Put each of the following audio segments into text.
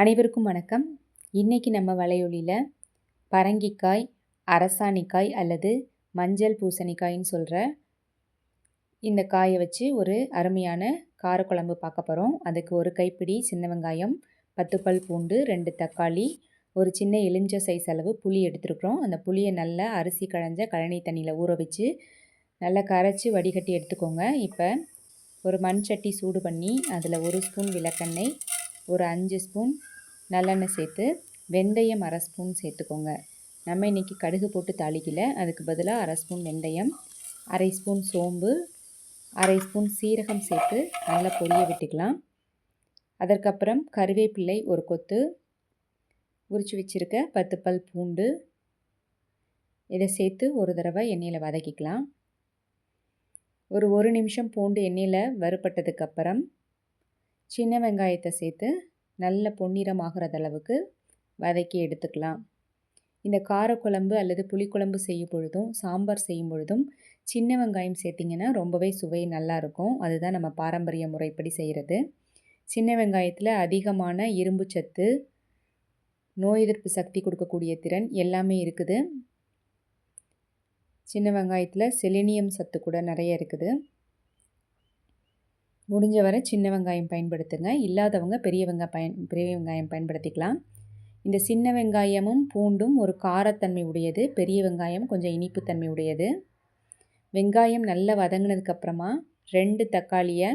அனைவருக்கும் வணக்கம். இன்றைக்கி நம்ம வலையொலியில் பரங்கிக்காய் அரசாணிக்காய் அல்லது மஞ்சள் பூசணிக்காயின்னு சொல்கிற இந்த காயை வச்சு ஒரு அருமையான காரக்குழம்பு பார்க்க போகிறோம் அதுக்கு ஒரு கைப்பிடி சின்ன வெங்காயம் பத்து பல் பூண்டு ரெண்டு தக்காளி ஒரு சின்ன எலுமிச்ச சைஸ் அளவு புளி எடுத்துருக்குறோம். அந்த புளியை நல்லா அரிசி களைஞ்ச கழனி தண்ணியில் ஊற வச்சு நல்லா கரைச்சி வடிகட்டி எடுத்துக்கோங்க. இப்போ ஒரு மண் சட்டி சூடு பண்ணி அதில் ஒரு ஸ்பூன் விளக்கெண்ணெய் ஒரு அஞ்சு ஸ்பூன் நல்லெண்ணெய் சேர்த்து வெந்தயம் அரை ஸ்பூன் சேர்த்துக்கோங்க. நம்ம இன்றைக்கி கடுகு போட்டு தாளிக்கல அதுக்கு பதிலாக அரை ஸ்பூன் வெந்தயம் அரை ஸ்பூன் சோம்பு அரை ஸ்பூன் சீரகம் சேர்த்து நல்லா பொரிய விட்டுக்கலாம். அதற்கப்புறம் கருவேப்பிள்ளை ஒரு கொத்து உரித்து வச்சுருக்க பத்து பல் பூண்டு இதை சேர்த்து ஒரு தடவை எண்ணெயில் வதக்கிக்கலாம். ஒரு ஒரு நிமிஷம் பூண்டு எண்ணெயில் வறுப்பட்டதுக்கப்புறம் சின்ன வெங்காயத்தை சேர்த்து நல்ல பொன்னிறம் அளவுக்கு வதக்கி எடுத்துக்கலாம். இந்த காரக்குழம்பு அல்லது புளிக்குழம்பு செய்யும் பொழுதும் சாம்பார் செய்யும் பொழுதும் சின்ன வெங்காயம் சேர்த்திங்கன்னா ரொம்பவே சுவை நல்லாயிருக்கும் அதுதான் நம்ம பாரம்பரிய முறைப்படி செய்கிறது சின்ன வெங்காயத்தில் அதிகமான இரும்பு சத்து நோய் எதிர்ப்பு சக்தி கொடுக்கக்கூடிய திறன் எல்லாமே இருக்குது. சின்ன வெங்காயத்தில் செலினியம் சத்து கூட நிறைய இருக்குது. முடிஞ்ச வரை சின்ன வெங்காயம் பயன்படுத்துங்க. இல்லாதவங்க பெரிய வெங்காயம் பயன் பெரிய வெங்காயம் பயன்படுத்திக்கலாம். இந்த சின்ன வெங்காயமும் பூண்டும் ஒரு காரத்தன்மை உடையது. பெரிய வெங்காயம் கொஞ்சம் இனிப்புத்தன்மை உடையது. வெங்காயம் நல்லா வதங்கினதுக்கப்புறமா ரெண்டு தக்காளியை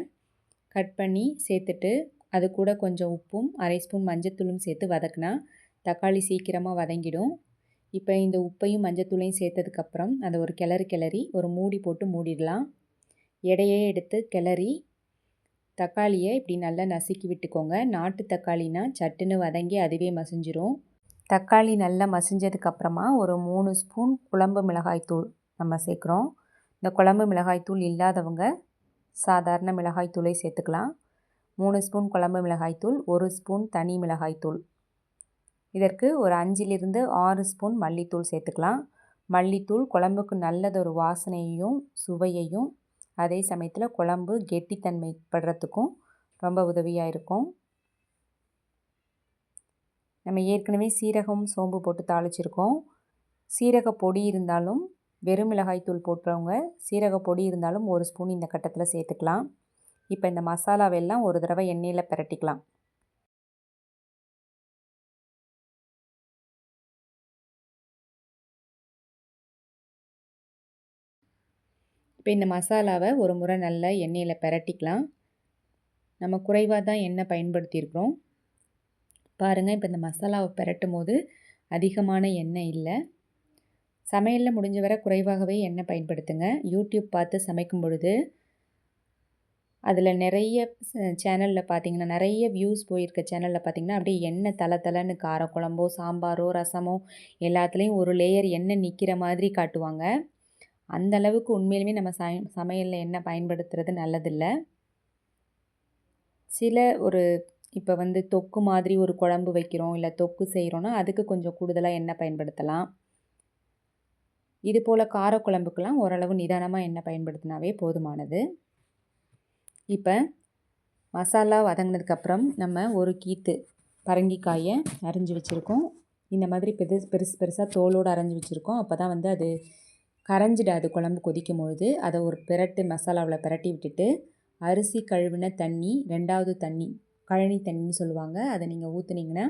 கட் பண்ணி சேர்த்துட்டு அது கூட கொஞ்சம் உப்பும் அரை ஸ்பூன் மஞ்சத்தூளும் சேர்த்து வதக்கினா தக்காளி சீக்கிரமாக வதங்கிடும். இப்போ இந்த உப்பையும் மஞ்சத்தூளையும் சேர்த்ததுக்கப்புறம் அதை ஒரு கிளறு கிளறி ஒரு மூடி போட்டு மூடிடலாம். எடையே எடுத்து கிளறி தக்காளியை இப்படி நல்லா நசுக்கி விட்டுக்கோங்க. நாட்டு தக்காளினா சட்டுன்னு வதங்கி அதுவே மசிஞ்சிரும். தக்காளி நல்லா மசிஞ்சதுக்கப்புறமா ஒரு மூணு ஸ்பூன் குழம்பு மிளகாய்த்தூள் நம்ம சேர்க்குறோம். இந்த குழம்பு மிளகாய்த்தூள் இல்லாதவங்க சாதாரண மிளகாய்த்தூளை சேர்த்துக்கலாம். மூணு ஸ்பூன் குழம்பு மிளகாய்த்தூள் ஒரு ஸ்பூன் தனி மிளகாய்த்தூள் இதற்கு ஒரு அஞ்சிலிருந்து ஆறு ஸ்பூன் மல்லித்தூள் சேர்த்துக்கலாம். மல்லித்தூள் குழம்புக்கு நல்லதொரு வாசனையையும் சுவையையும் அதே சமயத்தில் குழம்பு கெட்டித்தன்மை படுறதுக்கும் ரொம்ப உதவியாக இருக்கும். நம்ம ஏற்கனவே சீரகம் சோம்பு போட்டு தாளிச்சிருக்கோம். சீரக பொடி இருந்தாலும் வெறும் மிளகாய்த்தூள் போட்டுறவங்க சீரக பொடி இருந்தாலும் ஒரு ஸ்பூன் இந்த கட்டத்தில் சேர்த்துக்கலாம். இப்போ இந்த மசாலாவெல்லாம் ஒரு தடவை எண்ணெயில் பிரட்டிக்கலாம். இப்போ இந்த மசாலாவை ஒரு முறை நல்லா எண்ணெயில் பெரட்டிக்கலாம். நம்ம குறைவாக தான் எண்ணெய் பயன்படுத்தியிருக்கிறோம். பாருங்கள் இப்போ இந்த மசாலாவை பெரட்டும் போது அதிகமான எண்ணெய் இல்லை. சமையலில் முடிஞ்ச வரை குறைவாகவே எண்ணெய் பயன்படுத்துங்க. யூடியூப் பார்த்து சமைக்கும் பொழுது அதில் நிறைய சேனலில் பார்த்தீங்கன்னா நிறைய வியூஸ் போயிருக்க சேனலில் பார்த்தீங்கன்னா அப்படியே எண்ணெய் தலை தலைன்னு காரக்குழம்போ சாம்பாரோ ரசமோ எல்லாத்துலேயும் ஒரு லேயர் எண்ணெய் நிற்கிற மாதிரி காட்டுவாங்க. அந்த அளவுக்கு உண்மையிலுமே நம்ம ச சமையலில் எண்ணெய் பயன்படுத்துறது நல்லதில்லை. சில ஒரு இப்போ வந்து தொக்கு மாதிரி ஒரு குழம்பு வைக்கிறோம் இல்லை தொக்கு செய்கிறோன்னா அதுக்கு கொஞ்சம் கூடுதலாக எண்ணெய் பயன்படுத்தலாம்? இது போல் காரக்குழம்புக்கெல்லாம் ஓரளவு நிதானமாக எண்ணெய் பயன்படுத்தினாவே போதுமானது. இப்போ மசாலா வதங்கினதுக்கப்புறம் நம்ம ஒரு கீத்து பரங்கிக்காயை அரிஞ்சு வச்சுருக்கோம். இந்த மாதிரி பெருசு பெருசு பெருசாக தோலோடு அரைஞ்சி வச்சுருக்கோம். அப்போ தான் வந்து அது கரைஞ்சிடாது குழம்பு கொதிக்கும் பொழுது அதை ஒரு பிரட்டு மசாலாவில் பிரட்டி விட்டுட்டு அரிசி கழுவின தண்ணி ரெண்டாவது தண்ணி கழனி தண்ணின்னு சொல்லுவாங்க. அதை நீங்கள் ஊற்றுனீங்கன்னா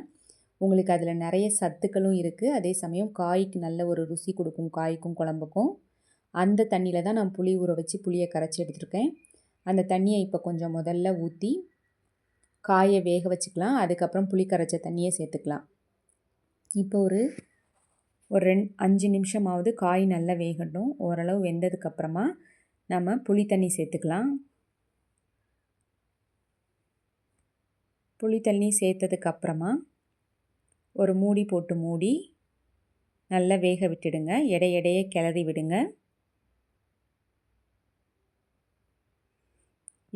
உங்களுக்கு அதில் நிறைய சத்துக்களும் இருக்குது அதே சமயம் காய்க்கு நல்ல ஒரு ருசி கொடுக்கும் காய்க்கும் குழம்புக்கும். அந்த தண்ணியில் தான் நான் புளி ஊற வச்சு புளியை கரைச்சி எடுத்துருக்கேன். அந்த தண்ணியை இப்போ கொஞ்சம் முதல்ல ஊற்றி காயை வேக வச்சுக்கலாம். அதுக்கப்புறம் புளி கரைச்ச தண்ணியை சேர்த்துக்கலாம். இப்போ ஒரு ஒரு ரெண் அஞ்சு நிமிஷமாவது காய் நல்லா வேகட்டும். ஓரளவு வெந்ததுக்கப்புறமா நம்ம புளி தண்ணி சேர்த்துக்கலாம். புளி தண்ணி சேர்த்ததுக்கப்புறமா ஒரு மூடி போட்டு மூடி நல்லா வேக விட்டுடுங்க. எடை எடையே கிளறி விடுங்க.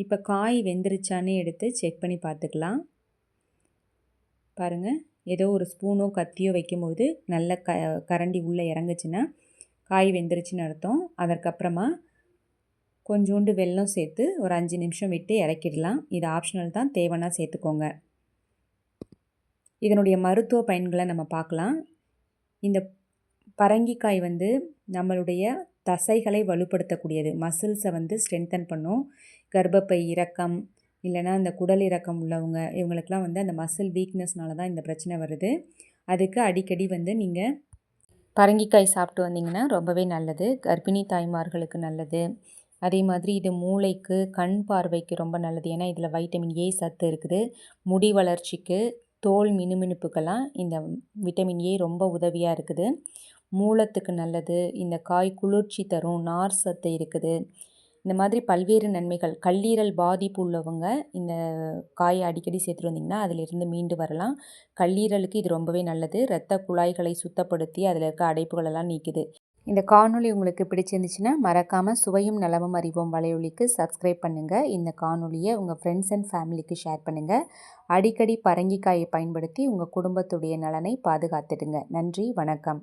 இப்போ காய் வெந்துருச்சான்னு எடுத்து செக் பண்ணி பார்த்துக்கலாம். பாருங்கள் ஏதோ ஒரு ஸ்பூனோ கத்தியோ வைக்கும்போது நல்ல க கரண்டி உள்ளே இறங்குச்சுன்னா காய் வெந்துருச்சுன்னு அர்த்தம். அதற்கப்புறமா கொஞ்சோண்டு வெல்லம் சேர்த்து ஒரு அஞ்சு நிமிஷம் விட்டு இறக்கிடலாம். இது ஆப்ஷனல் தான். தேவைன்னா சேர்த்துக்கோங்க. இதனுடைய மருத்துவ பயன்களை நம்ம பார்க்கலாம். இந்த பரங்கிக்காய் வந்து நம்மளுடைய தசைகளை வலுப்படுத்தக்கூடியது. மசில்ஸை வந்து ஸ்ட்ரென்தன் பண்ணும். கர்ப்பப்பை இறக்கம் இல்லைனா இந்த குடல் இறக்கம் உள்ளவங்க இவங்களுக்கெலாம் வந்து அந்த மசில் வீக்னஸ்னால தான் இந்த பிரச்சனை வருது. அதுக்கு அடிக்கடி வந்து நீங்கள் பரங்கிக்காய் சாப்பிட்டு வந்தீங்கன்னா ரொம்பவே நல்லது. கர்ப்பிணி தாய்மார்களுக்கு நல்லது. அதே மாதிரி இது மூளைக்கு கண் பார்வைக்கு ரொம்ப நல்லது. ஏன்னா இதில் வைட்டமின் ஏ சத்து இருக்குது. முடி வளர்ச்சிக்கு தோல் மினுமினுப்புக்கெல்லாம் இந்த விட்டமின் ஏ ரொம்ப உதவியாக இருக்குது. மூலத்துக்கு நல்லது. இந்த காய் குளிர்ச்சி தரும். நார் சத்து இருக்குது. இந்த மாதிரி பல்வேறு நன்மைகள் கல்லீரல் பாதிப்பு உள்ளவங்க இந்த காயை அடிக்கடி சேர்த்துட்டு வந்திங்கன்னா அதிலிருந்து மீண்டு வரலாம். கல்லீரலுக்கு இது ரொம்பவே நல்லது. இரத்த குழாய்களை சுத்தப்படுத்தி அதில் இருக்க அடைப்புகளெல்லாம் நீக்குது. இந்த காணொளி உங்களுக்கு பிடிச்சிருந்துச்சுன்னா மறக்காமல் சுவையும் நலமும் அறிவோம் வலையொலிக்கு சப்ஸ்கிரைப் பண்ணுங்கள் இந்த காணொலியை உங்கள் ஃப்ரெண்ட்ஸ் அண்ட் ஃபேமிலிக்கு ஷேர் பண்ணுங்கள் அடிக்கடி பரங்கிக்காயை பயன்படுத்தி உங்கள் குடும்பத்துடைய நலனை பாதுகாத்துடுங்க. நன்றி வணக்கம்.